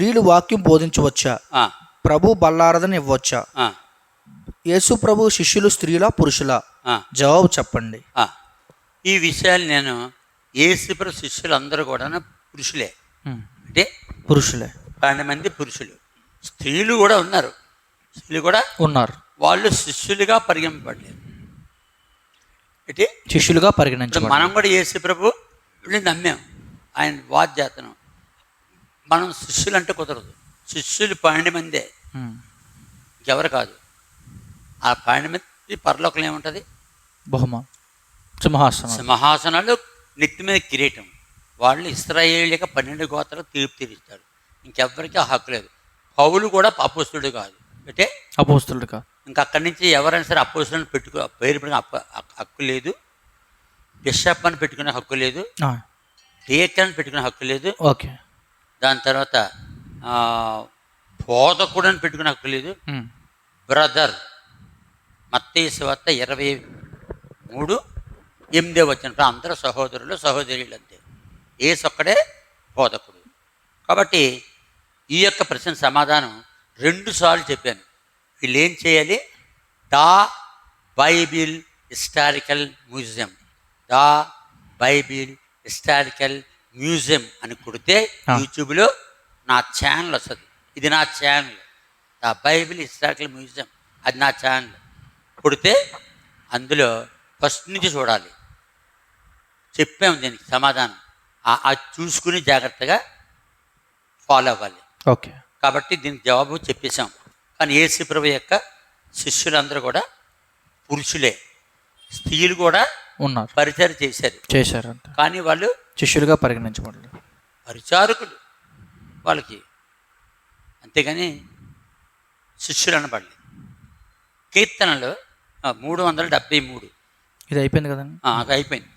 స్త్రీలు వాక్యం బోధించవచ్చా? ప్రభు బల్లారదని ఇవ్వచ్చా యేసు ప్రభు శిష్యులు స్త్రీలా పురుషులా? ఆ, జవాబు చెప్పండి. ఈ విషయాలు నేను ఏసుప్రభు శిష్యులు అందరూ కూడా పురుషులే. అంటే పురుషులే. పన్నెండు మంది పురుషులు. స్త్రీలు కూడా ఉన్నారు. స్త్రీలు కూడా ఉన్నారు. వాళ్ళు శిష్యులుగా పరిగణింపబడలేదు. అంటే శిష్యులుగా పరిగణించబడి మనం కూడా యేసు ప్రభు నమ్మాం. ఆయన వాద్యాతనం మనం శిష్యులు అంటే కుదరదు. శిష్యులు పన్నెండు మందే. ఇంకెవరు కాదు. ఆ పన్నెండు మంది పరలోకం ఏముంటుంది? బహుమా. సింహాసనం సింహాసనాలు నెత్తి మీద కిరీటం. వాళ్ళు ఇస్రాయేలీక పన్నెండు గోత్రాలు తీర్పు తీరుస్తారు ఇంకెవ్వరికి ఆ హక్కు లేదు. పౌలు కూడా అపోస్తుడు కాదు. అంటే అపోస్తులుగా ఇంకా అక్కడి నుంచి ఎవరైనా సరే అపోస్తులను పెట్టుకో పేరు పెట్టుకునే హక్కు- లేదు. బిషప్ అని పెట్టుకునే హక్కు లేదు. ఆ, డేకన్ అని పెట్టుకునే హక్కు లేదు. ఓకే. దాని తర్వాత బోధకుడు అని పెట్టుకునే లేదు ఉమ్, బ్రదర్ మత్తయి వార్త ఇరవై మూడు ఎనిమిదే వచ్చిన అందరూ సహోదరులు సహోదరులు అంతే ఏసొక్కడే బోధకుడు. కాబట్టి ఈ యొక్క ప్రశ్న సమాధానం రెండు సార్లు చెప్పాను. వీళ్ళు ఏం చేయాలి? The Bible historical museum. The Bible historical museum అని కొడితే. యూట్యూబ్లో నా ఛానల్ వస్తుంది. ఇది నా channel. The Bible historical museum. అది నా ఛానల్. కొడితే అందులో ఫస్ట్ నుంచి చూడాలి. చెప్పాము దీనికి సమాధానం. అది చూసుకుని జాగ్రత్తగా ఫాలో అవ్వాలి. ఓకే. కాబట్టి దీనికి జవాబు చెప్పేశాం కానీ యేసు ప్రభు యొక్క శిష్యులందరూ కూడా పురుషులే. స్త్రీలు కూడా ఉన్నారు. పరిచయం చేశారు. చేశారంట కానీ వాళ్ళు శిష్యులుగా పరిగణించబడలేదు పరిచారకులు వాళ్ళకి అంతేగాని శిష్యులు అనబడలేదు. కీర్తనలు మూడు వందల డెబ్బై మూడు. ఇది అయిపోయింది కదండి? అయిపోయింది.